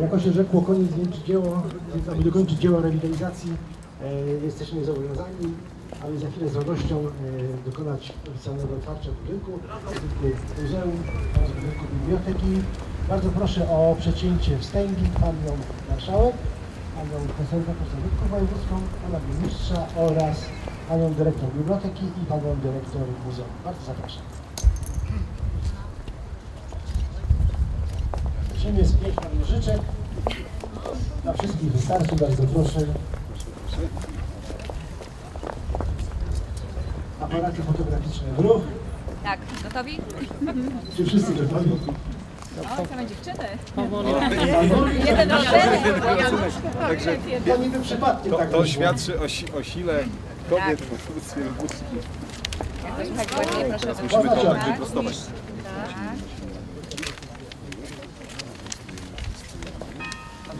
Jako się rzekło, koniec wieńczy dzieło, aby dokończyć dzieło rewitalizacji, e, jesteśmy zobowiązani, aby za chwilę z radością e, dokonać oficjalnego otwarcia budynku, budynku muzeum oraz budynku biblioteki. Bardzo proszę o przecięcie wstęgi panią marszałek, panią konserwator zabytków wojewódzką, pana burmistrza oraz panią dyrektor biblioteki i panią dyrektor muzeum. Bardzo zapraszam. Z pięć nożyczek. Dla wszystkich wystarczy, bardzo proszę. Aparaty fotograficzne w ruch. Tak, gotowi? Czy wszyscy gotowi? O, same dziewczyny. Albo- Jeden rodzeny. Także To niby przypadkiem to, tak to wyszło. świadczy o, si- o sile kobiet w województwie lubuskim. Jakoś tak ładnie, proszę Musimy to tak? wyprostować.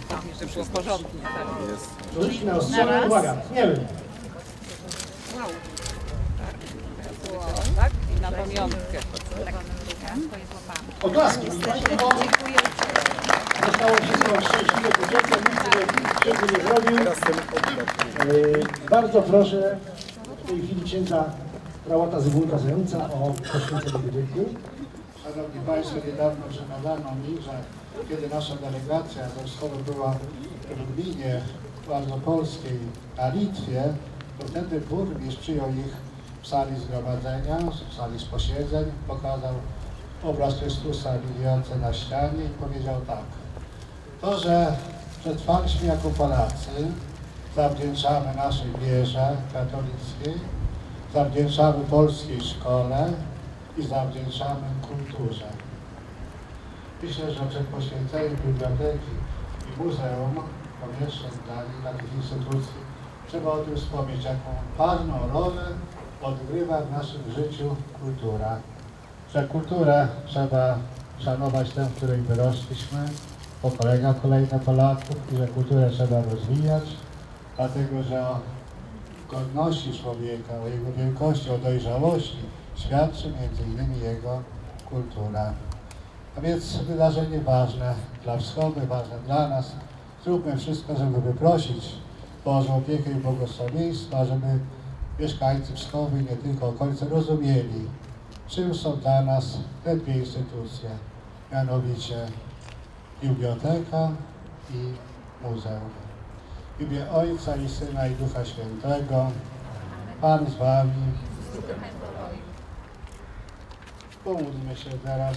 Tak. Żeby było porządnie. Jest. Rzuć na ostrzał, uwaga, nie wiem. Tak? I na pamiątkę. Tak. Oklaski. O, Zostało wszystko szczęśliwie poczęte, nikt krzywdy nie zrobił. E, Bardzo proszę w tej chwili księdza prałata Zygmunta Zająca o poświęcenie budynku. Szanowni Państwo, niedawno przekazano mi, że kiedy nasza delegacja wschodu była w gminie Bardzo-Polskiej na Litwie, to wtedy burmistrz przyjął ich w sali zgromadzenia, w sali z posiedzeń, pokazał obraz Chrystusa widujący na ścianie i powiedział tak. To, że przetrwaliśmy jako Polacy, zawdzięczamy naszej wierze katolickiej, zawdzięczamy polskiej szkole i zawdzięczamy kulturze. Myślę, że przed poświęceniem biblioteki i muzeum, pomieszczeń dla takich instytucji, trzeba o tym wspomnieć, jaką ważną rolę odgrywa w naszym życiu kultura. Że kulturę trzeba szanować tę, w której wyrośliśmy, pokolenia kolejne Polaków i że kulturę trzeba rozwijać, dlatego że o godności człowieka, o jego wielkości, o dojrzałości świadczy między innymi jego kultura. A więc wydarzenie ważne dla wschodu, ważne dla nas. Zróbmy wszystko, żeby wyprosić Bożą opiekę i błogosławieństwa, żeby mieszkańcy wschodu i nie tylko okolice rozumieli, czym są dla nas te dwie instytucje, mianowicie biblioteka i muzeum. W imię Ojca i Syna i Ducha Świętego, Pan z Wami. Pomódlmy się teraz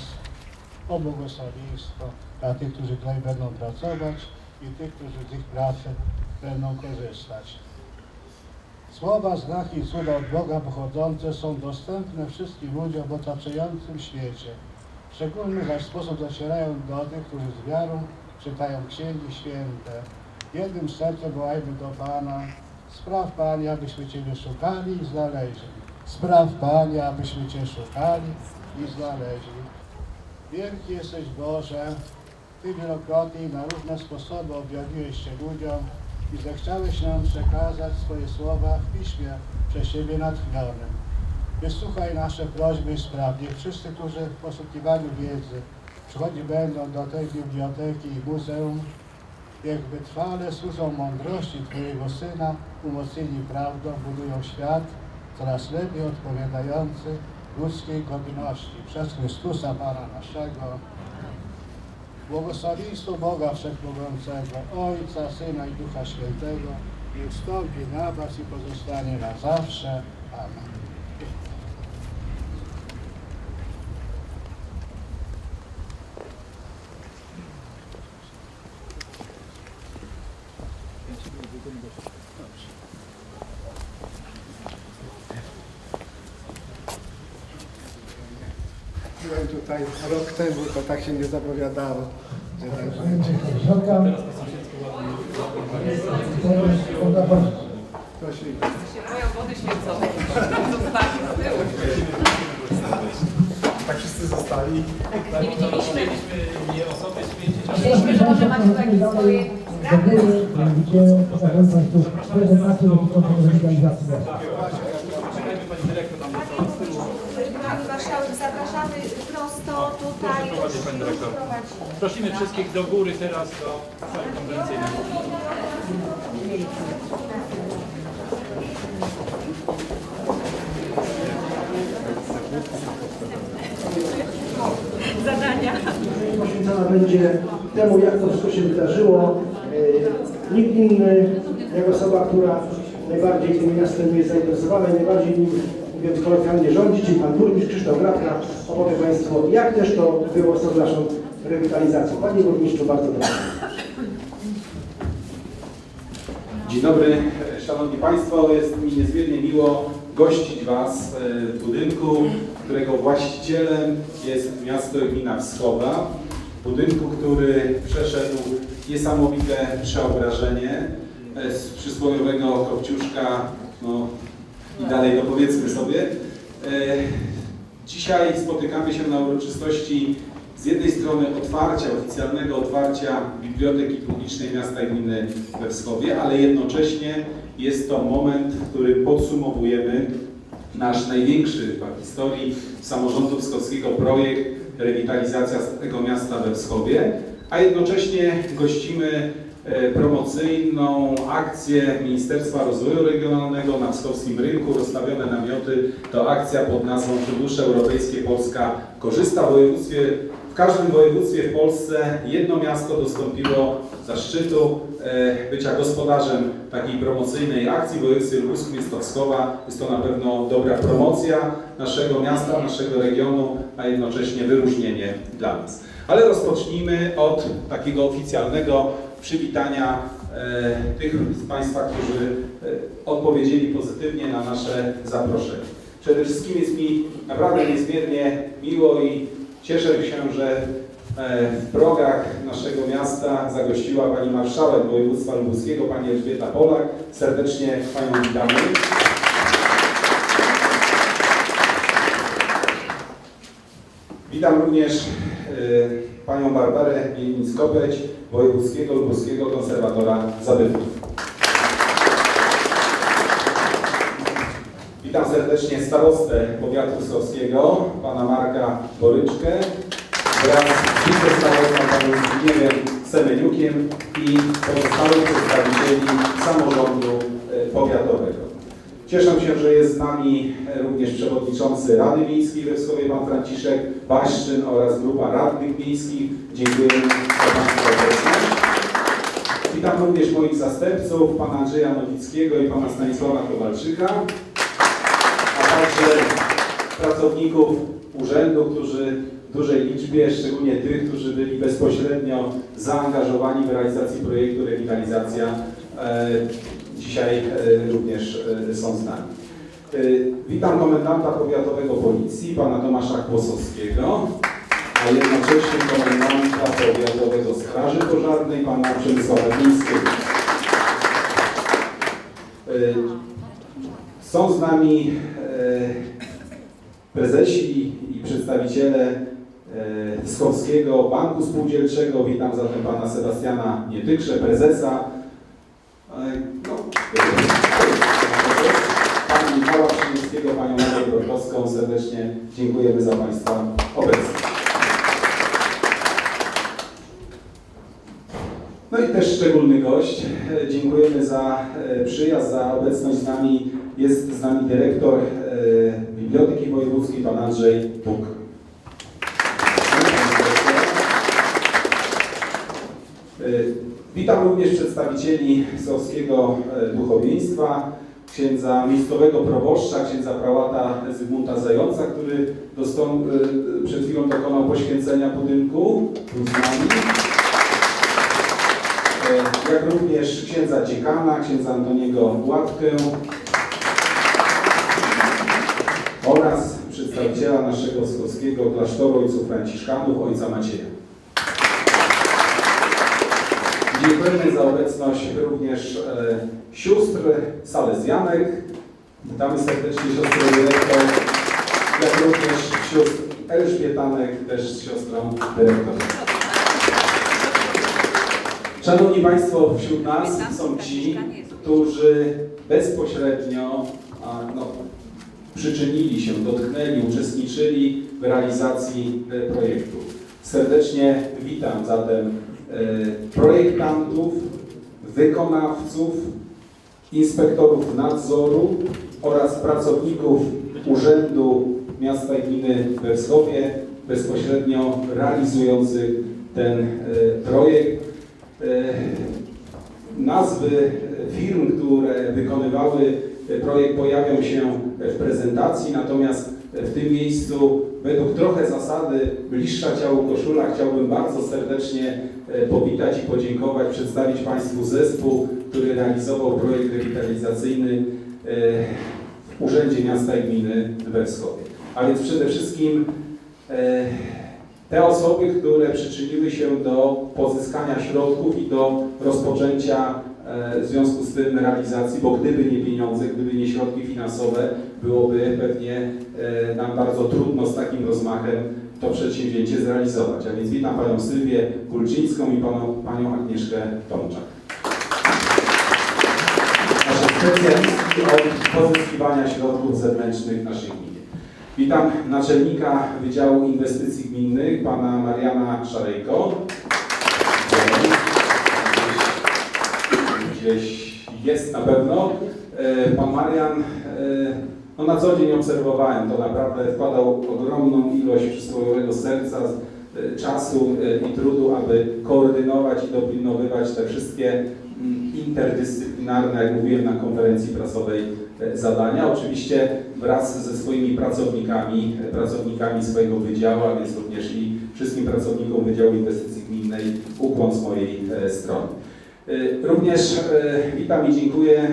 o błogosławieństwo dla tych, którzy tutaj będą pracować i tych, którzy z ich pracy będą korzystać. Słowa, znaki i cuda od Boga pochodzące są dostępne wszystkim ludziom w otaczającym świecie. Szczególny zaś sposób docierają do tych, którzy z wiarą czytają Księgi Święte. Jednym sercem wołajmy do Pana. Spraw Panie, abyśmy Ciebie szukali i znaleźli. Spraw Panie, abyśmy Cię szukali i znaleźli. Wielki jesteś Boże, Ty wielokrotnie i na różne sposoby objawiłeś się ludziom i zechciałeś nam przekazać swoje słowa w piśmie przez Ciebie natchnionym. Wysłuchaj nasze prośby i spraw. Niech wszyscy, którzy w poszukiwaniu wiedzy przychodzi będą do tej biblioteki i muzeum, niech wytrwale służą mądrości Twojego Syna, umocnieni prawdą, budują świat coraz lepiej odpowiadający ludzkiej godności. Przez Chrystusa Pana naszego. Błogosławieństwo Boga Wszechmogącego, Ojca, Syna i Ducha Świętego, niech wstąpi na Was i pozostanie na zawsze. Amen. Tutaj rok temu, to tak się nie zapowiadało. Że tak będzie. Wody święconej. Zostali z tyłu. Tak wszyscy zostali. Nie widzieliśmy. Nie osoby święcić, ale Myśleliśmy, że może macie takie swoje sprawy. Mianowicie pokażę Państwu prezentację dotyczącą rewitalizacji miasta. czekajmy pani dyrektor tam tyłu. Pani Marszałek zapraszamy prosto tutaj. proszę prowadzić, pani dyrektor. Prowadzimy. Prosimy wszystkich do góry teraz do sali konferencyjnej. Zadania. poświęcona będzie temu, jak to wszystko się wydarzyło. E, Nikt inny, jak osoba, która najbardziej tym miastem jest zainteresowana i najbardziej nim, mówiąc kolokwialnie, rządzi, czyli pan burmistrz Krzysztof Gratka, opowie Państwu, jak też to było z naszą rewitalizacją. Panie burmistrzu, bardzo proszę. Dzień dobry, Szanowni Państwo. Jest mi niezmiernie miło gościć Was e, w budynku, którego właścicielem jest miasto gmina Wschowa. Budynku, który przeszedł niesamowite przeobrażenie e, z przysłowiowego kopciuszka, no i dalej to powiedzmy sobie. E, Dzisiaj spotykamy się na uroczystości z jednej strony otwarcia, oficjalnego otwarcia Biblioteki Publicznej Miasta i Gminy we Wschowie, ale jednocześnie jest to moment, w którym podsumowujemy nasz największy w historii samorządu wschodskiego projekt rewitalizacja tego miasta we Wschowie, a jednocześnie gościmy promocyjną akcję Ministerstwa Rozwoju Regionalnego na wschodnim rynku, rozstawione namioty. To akcja pod nazwą Fundusze Europejskie Polska korzysta w województwie w każdym województwie w Polsce jedno miasto dostąpiło zaszczytu e, bycia gospodarzem takiej promocyjnej akcji. W województwie lubuskim jest to Wskowa. Jest to na pewno dobra promocja naszego miasta, naszego regionu, a jednocześnie wyróżnienie dla nas. Ale rozpocznijmy od takiego oficjalnego przywitania e, tych z Państwa, którzy e, odpowiedzieli pozytywnie na nasze zaproszenie. Przede wszystkim jest mi naprawdę niezmiernie miło i cieszę się, że e, w progach naszego miasta zagościła Pani Marszałek Województwa Lubuskiego, Pani Elżbieta Polak. Serdecznie Panią witamy. Witam również Panią Barbarę Bielińsk-Kopeć, Wojewódzkiego Lubuskiego Konserwatora Zabytków. Witam serdecznie starostę powiatu wschodskiego, pana Marka Boryczkę wraz z wicestarostą panem Zbigniewem Semeniukiem i pozostałych przedstawicieli samorządu e, powiatowego. Cieszę się, że jest z nami e, również przewodniczący Rady Miejskiej we Wschowie, pan Franciszek Baszczyn oraz grupa radnych miejskich. Dziękujemy za Państwa obecność. Witam również moich zastępców, pana Andrzeja Nowickiego i pana Stanisława Kowalczyka a także pracowników urzędu, którzy w dużej liczbie, szczególnie tych, którzy byli bezpośrednio zaangażowani w realizację projektu Rewitalizacja, e, dzisiaj e, również e, są z nami. E, Witam komendanta powiatowego policji, pana Tomasza Kłosowskiego, a jednocześnie komendanta powiatowego Straży Pożarnej, pana Przemysława Glińskiego. E, są z nami prezesi i przedstawiciele Wschodskiego Banku Spółdzielczego. Witam zatem pana Sebastiana Nietykrze, prezesa. No, pana Michała Przynieckiego, panią Marię Brokowską. Serdecznie dziękujemy za państwa obecność. No i też szczególny gość. Dziękujemy za e, przyjazd, za obecność z nami. Jest z nami dyrektor e, Biblioteki Wojewódzkiej, pan Andrzej Puk. E, Witam również przedstawicieli Sowskiego e, Duchowieństwa, księdza miejscowego proboszcza, księdza prałata Zygmunta Zająca, który dostą, e, przed chwilą dokonał poświęcenia budynku. E, jak również księdza dziekana, księdza Antoniego Łatkę oraz przedstawiciela naszego wschodskiego klasztoru ojców franciszkanów, ojca Macieja. Dziękujemy za obecność również e, sióstr salezjanek. Witamy serdecznie siostrę dyrektor, jak również sióstr Elżbietanek, też siostrą dyrektor. Szanowni Państwo, wśród nas są ci, którzy bezpośrednio no, przyczynili się, dotknęli, uczestniczyli w realizacji e, projektu. Serdecznie witam zatem projektantów, wykonawców, inspektorów nadzoru oraz pracowników Urzędu Miasta i Gminy we Wschowie bezpośrednio realizujących ten e, projekt. E, Nazwy firm, które wykonywały projekt pojawią się w prezentacji, natomiast w tym miejscu według trochę zasady bliższa ciału koszula chciałbym bardzo serdecznie e, powitać i podziękować, przedstawić Państwu zespół, który realizował projekt rewitalizacyjny e, w Urzędzie Miasta i Gminy we Wschowie. A więc przede wszystkim e, te osoby, które przyczyniły się do pozyskania środków i do rozpoczęcia w związku z tym realizacji, bo gdyby nie pieniądze, gdyby nie środki finansowe, byłoby pewnie e, nam bardzo trudno z takim rozmachem to przedsięwzięcie zrealizować. A więc witam Panią Sylwię Kulczyńską i Panią, Panią Agnieszkę Tomczak. Nasze specjalistki od pozyskiwania środków zewnętrznych naszej gminie. Witam naczelnika Wydziału Inwestycji Gminnych, pana Mariana Szarejko. Gdzieś, gdzieś jest na pewno. E, Pan Marian, e, no na co dzień obserwowałem, to naprawdę wkładał ogromną ilość przysłowiowego serca, e, czasu e, i trudu, aby koordynować i dopilnowywać te wszystkie mm, interdyscyplinarne, jak mówiłem na konferencji prasowej, e, zadania. Oczywiście wraz ze swoimi pracownikami, pracownikami swojego wydziału, a więc również i wszystkim pracownikom Wydziału Inwestycji Gminnej ukłon z mojej strony. E, Również e, witam i dziękuję e,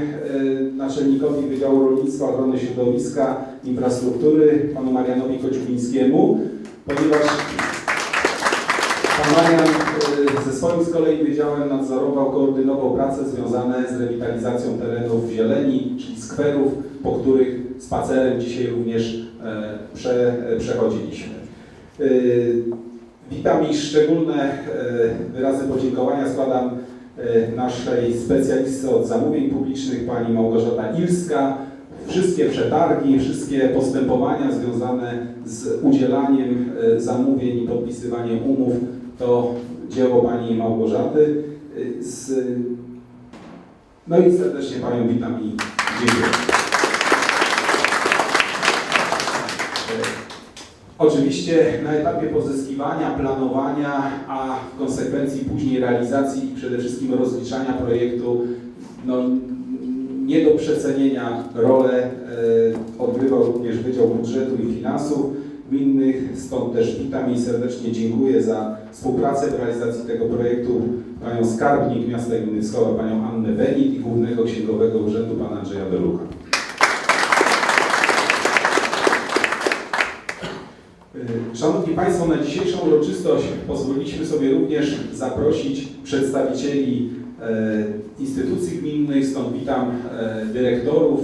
naczelnikowi Wydziału Rolnictwa, Ochrony Środowiska, Infrastruktury, panu Marianowi Kociulińskiemu, ponieważ Pan Marian ze swoim z kolei wydziałem nadzorował, koordynował prace związane z rewitalizacją terenów zieleni, czyli skwerów, po których spacerem dzisiaj również prze, przechodziliśmy. Witam i szczególne wyrazy podziękowania składam naszej specjalistce od zamówień publicznych, pani Małgorzata Ilska. Wszystkie przetargi, wszystkie postępowania związane z udzielaniem e, zamówień i podpisywaniem umów to dzieło pani Małgorzaty. E. No i serdecznie panią witam i dziękuję. Oczywiście na etapie pozyskiwania, planowania, a w konsekwencji później realizacji i przede wszystkim rozliczania projektu, no, nie do przecenienia rolę e, odgrywał również Wydział Budżetu i Finansów Gminnych, stąd też witam i serdecznie dziękuję za współpracę w realizacji tego projektu panią skarbnik miasta gminy Wschowa, panią Annę Benit i głównego księgowego urzędu pana Andrzeja Belucha. Szanowni Państwo, na dzisiejszą uroczystość pozwoliliśmy sobie również zaprosić przedstawicieli e, instytucji gminnych, stąd witam e, dyrektorów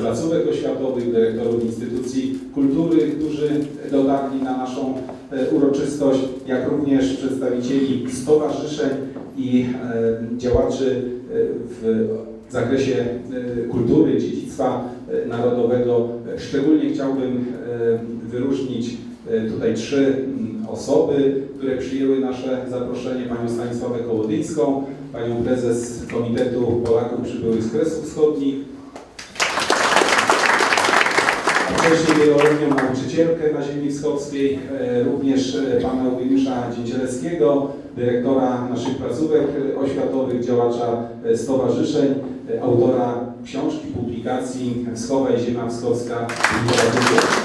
placówek oświatowych, dyrektorów instytucji kultury, którzy dotarli na naszą uroczystość, jak również przedstawicieli stowarzyszeń i działaczy e, w zakresie kultury, dziedzictwa narodowego. Szczególnie chciałbym wyróżnić tutaj trzy mm, osoby, które przyjęły nasze zaproszenie, panią Stanisławę Kołodyńską, panią prezes Komitetu Polaków Przybyłych z Kresów Wschodnich, wcześniej wieloletnią nauczycielkę na ziemi wschodzkiej, e, również e, pana Eugeniusza Dzięcieleckiego, dyrektora naszych placówek e, oświatowych, działacza e, stowarzyszeń, e, autora książki, publikacji Wschowa i Ziemia Wschodzka w literaturze. A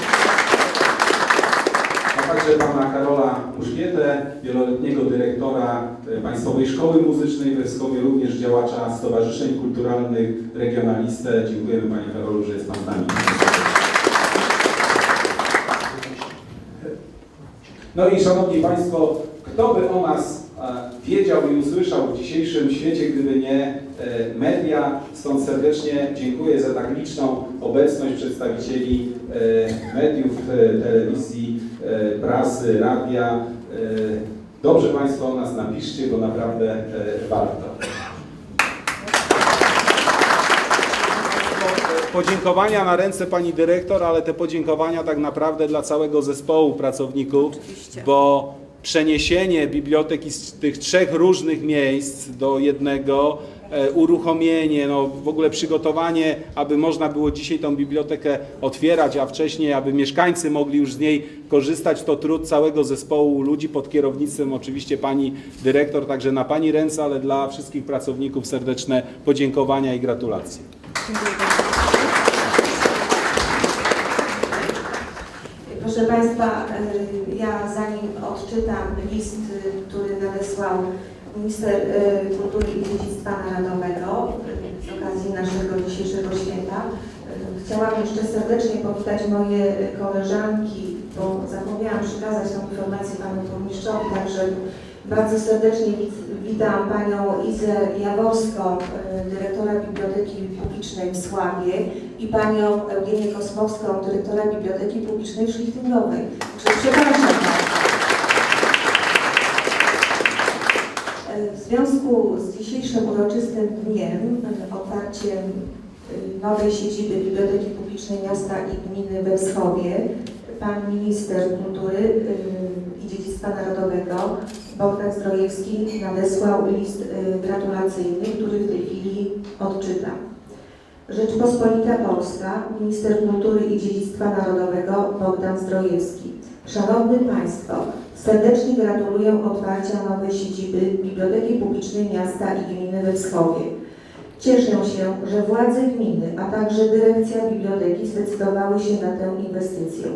pana Karola Muszkietę, wieloletniego dyrektora e, Państwowej Szkoły Muzycznej we Wschowie, również działacza stowarzyszeń kulturalnych, regionalistę. Dziękujemy panie Karolu, że jest pan z nami. No i Szanowni Państwo, kto by o nas e, wiedział i usłyszał w dzisiejszym świecie, gdyby nie e, media. Stąd serdecznie dziękuję za tak liczną obecność przedstawicieli mediów, telewizji, prasy, radia. E, Dobrze Państwo o nas napiszcie, bo naprawdę e, warto. podziękowania na ręce pani dyrektor, ale te podziękowania tak naprawdę dla całego zespołu pracowników, bo przeniesienie biblioteki z tych trzech różnych miejsc do jednego, e, uruchomienie, no w ogóle przygotowanie, aby można było dzisiaj tą bibliotekę otwierać, a wcześniej, aby mieszkańcy mogli już z niej korzystać, to trud całego zespołu ludzi pod kierownictwem oczywiście pani dyrektor, także na pani ręce, ale dla wszystkich pracowników serdeczne podziękowania i gratulacje. Proszę Państwa, y, ja zanim odczytam list, który nadesłał Minister y, Kultury i Dziedzictwa Narodowego z okazji naszego dzisiejszego święta, y, chciałam jeszcze serdecznie powitać moje koleżanki, bo zapomniałam przekazać tą informację Panu Burmistrzowi, także bardzo serdecznie wit- witam Panią Izę Jaworską, y, dyrektora Biblioteki Publicznej w Sławie i Panią Eugenię Kosmowską, dyrektora Biblioteki Publicznej w Szlichtynowej. Także przepraszam bardzo. W związku z dzisiejszym uroczystym dniem, otwarciem e, nowej siedziby Biblioteki Publicznej Miasta i Gminy we Wschowie, Pan Minister Kultury e, i Dziedzictwa Narodowego Bogdan Zdrojewski nadesłał list e, gratulacyjny, który w tej chwili odczytam. Rzeczpospolita Polska, Minister Kultury i Dziedzictwa Narodowego Bogdan Zdrojewski. Szanowni Państwo, serdecznie gratuluję otwarcia nowej siedziby Biblioteki Publicznej Miasta i Gminy we Wschowie. Cieszę się, że władze gminy, a także dyrekcja biblioteki zdecydowały się na tę inwestycję.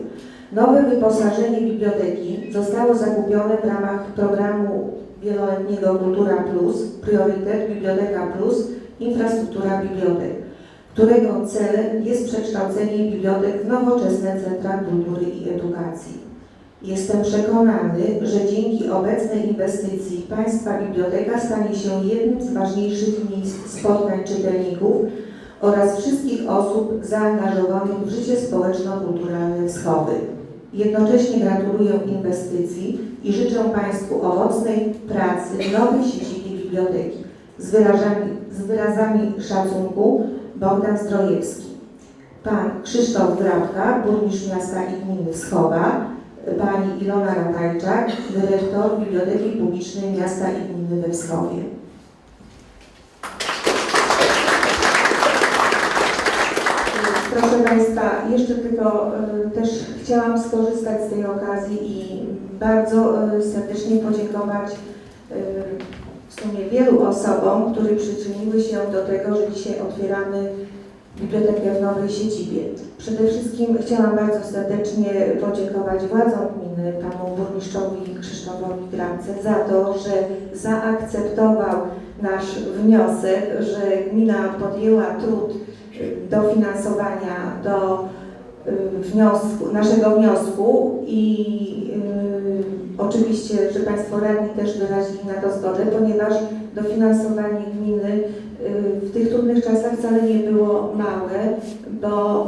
Nowe wyposażenie biblioteki zostało zakupione w ramach programu wieloletniego Kultura Plus, priorytet Biblioteka Plus, infrastruktura bibliotek którego celem jest przekształcenie bibliotek w nowoczesne centra kultury i edukacji. Jestem przekonany, że dzięki obecnej inwestycji Państwa Biblioteka stanie się jednym z ważniejszych miejsc spotkań czytelników oraz wszystkich osób zaangażowanych w życie społeczno-kulturalne Wschody. Jednocześnie gratuluję inwestycji i życzę Państwu owocnej pracy nowej sieci biblioteki z, wyrażami, z wyrazami szacunku Bogdan Zdrojewski. Pan Krzysztof Grabka, burmistrz miasta i gminy Wschowa, pani Ilona Ratajczak, dyrektor Biblioteki Publicznej Miasta i Gminy we Wschowie. Proszę Państwa, jeszcze tylko e, też chciałam skorzystać z tej okazji i bardzo e, serdecznie podziękować e, w sumie wielu osobom, które przyczyniły się do tego, że dzisiaj otwieramy bibliotekę w nowej siedzibie. Przede wszystkim chciałam bardzo serdecznie podziękować władzom gminy, panu burmistrzowi Krzysztofowi Grance za to, że zaakceptował nasz wniosek, że gmina podjęła trud y, dofinansowania do y, wniosku, naszego wniosku i y, oczywiście, że Państwo radni też wyrazili na to zgodę, ponieważ dofinansowanie gminy y, w tych trudnych czasach wcale nie było małe, bo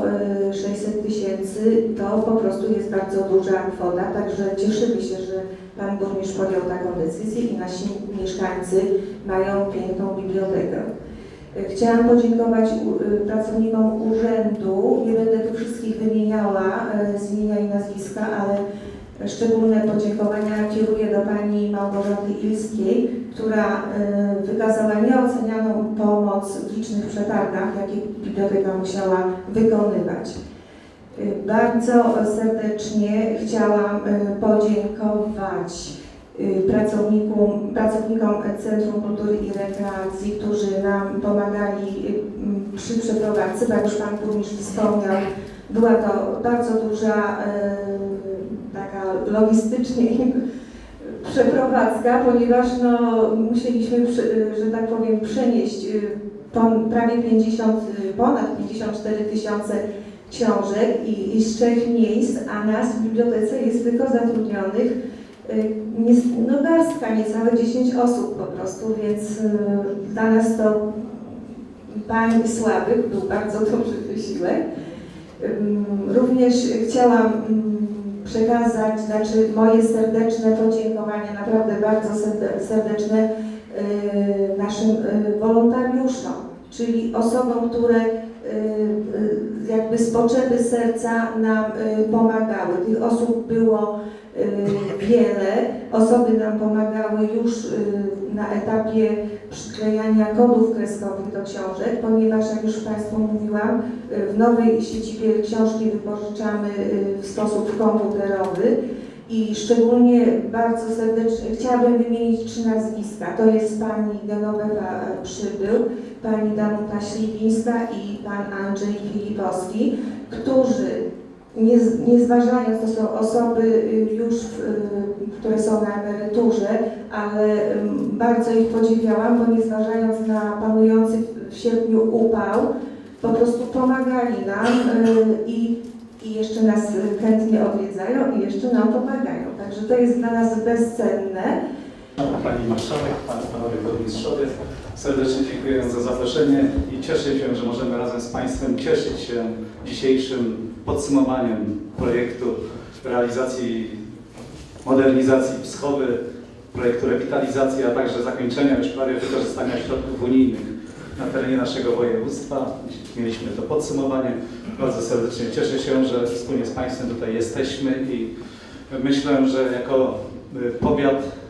y, 600 tysięcy to po prostu jest bardzo duża kwota, także cieszymy się, że Pan Burmistrz podjął taką decyzję i nasi mieszkańcy mają piękną bibliotekę. Y, Chciałam podziękować y, pracownikom urzędu. Nie będę tu wszystkich wymieniała y, z imienia i nazwiska, ale szczególne podziękowania kieruję do pani Małgorzaty Ilskiej, która y, wykazała nieocenianą pomoc w licznych przetargach, jakie biblioteka musiała wykonywać. Y, Bardzo serdecznie chciałam y, podziękować pracownikom, pracownikom Centrum Kultury i Rekreacji, którzy nam pomagali przy przeprowadzce, jak już Pan Burmistrz wspomniał, była to bardzo duża taka logistycznie przeprowadzka, ponieważ no, musieliśmy, przy- że tak powiem, przenieść y, prawie 50, y, ponad 54 tysiące książek i, i z trzech miejsc, a nas w bibliotece jest tylko zatrudnionych y, no garstka, niecałe 10 osób po prostu, więc y, dla nas to pań słabych był bardzo duży wysiłek. Również chciałam przekazać, znaczy moje serdeczne podziękowania, naprawdę bardzo serde- serdeczne y, naszym y, wolontariuszom, czyli osobom, które y, jakby z potrzeby serca nam pomagały. Tych osób było wiele. Osoby nam pomagały już y, na etapie przyklejania kodów kreskowych do książek, ponieważ jak już Państwu mówiłam, y, w nowej siedzibie książki wypożyczamy y, w sposób komputerowy. I szczególnie bardzo serdecznie chciałabym wymienić trzy nazwiska. To jest pani Genowefa Przybył, pani Danuta Śliwińska i pan Andrzej Filipowski, którzy nie, nie zważając, to są osoby y, już, y, które są na emeryturze, ale bardzo ich podziwiałam, bo nie zważając na panujący w sierpniu upał, po prostu pomagali nam y, i i jeszcze nas chętnie odwiedzają i jeszcze nam pomagają. Także to jest dla nas bezcenne. Pani Marszałek, Pan, Panowie Burmistrzowie, serdecznie dziękuję za zaproszenie i cieszę się, że możemy razem z Państwem cieszyć się dzisiejszym podsumowaniem projektu realizacji modernizacji Wschowy, projektu rewitalizacji, a także zakończenia już prawie wykorzystania środków unijnych na terenie naszego województwa. Mieliśmy to podsumowanie. Bardzo serdecznie cieszę się, że wspólnie z Państwem tutaj jesteśmy i myślę, że jako powiat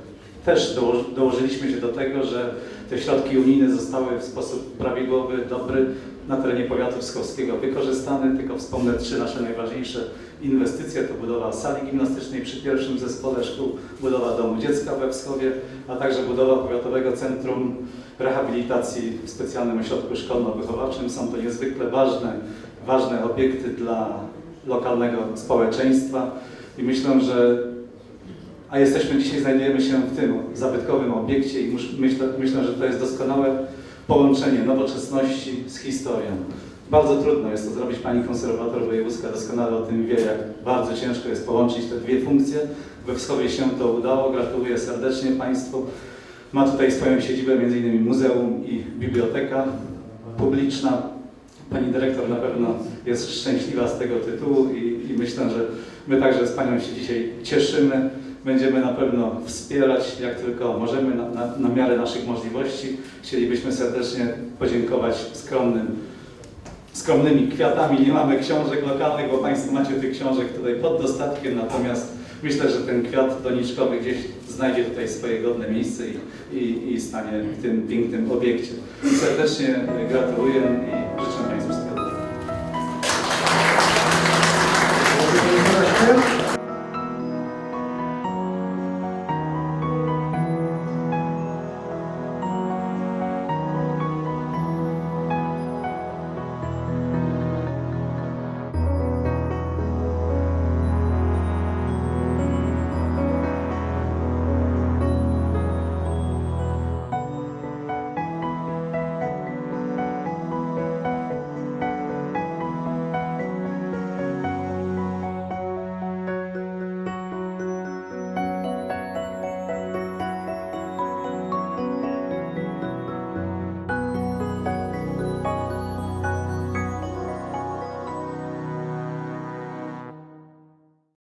też doło- dołożyliśmy się do tego, że te środki unijne zostały w sposób prawidłowy, dobry na terenie powiatu wskowskiego wykorzystane. Tylko wspomnę trzy nasze najważniejsze inwestycje. To budowa sali gimnastycznej przy pierwszym zespole szkół, budowa domu dziecka we Wschowie, a także budowa powiatowego centrum rehabilitacji w specjalnym ośrodku szkolno-wychowawczym. Są to niezwykle ważne, ważne obiekty dla lokalnego społeczeństwa i myślę, że a jesteśmy dzisiaj, znajdujemy się w tym zabytkowym obiekcie i myślę, myślę, że to jest doskonałe połączenie nowoczesności z historią. Bardzo trudno jest to zrobić, pani konserwator wojewódzka doskonale o tym wie, jak bardzo ciężko jest połączyć te dwie funkcje. We Wschowie się to udało, gratuluję serdecznie Państwu. Ma tutaj swoją siedzibę m.in. muzeum i biblioteka publiczna. Pani dyrektor na pewno jest szczęśliwa z tego tytułu i, i myślę, że my także z Panią się dzisiaj cieszymy. Będziemy na pewno wspierać, jak tylko możemy, na, na, na miarę naszych możliwości. Chcielibyśmy serdecznie podziękować skromnym, skromnymi kwiatami. Nie mamy książek lokalnych, bo Państwo macie tych książek tutaj pod dostatkiem, natomiast myślę, że ten kwiat doniczkowy gdzieś znajdzie tutaj swoje godne miejsce i, i, i stanie w tym pięknym obiekcie. Serdecznie gratuluję i życzę Państwu. Dziękuję.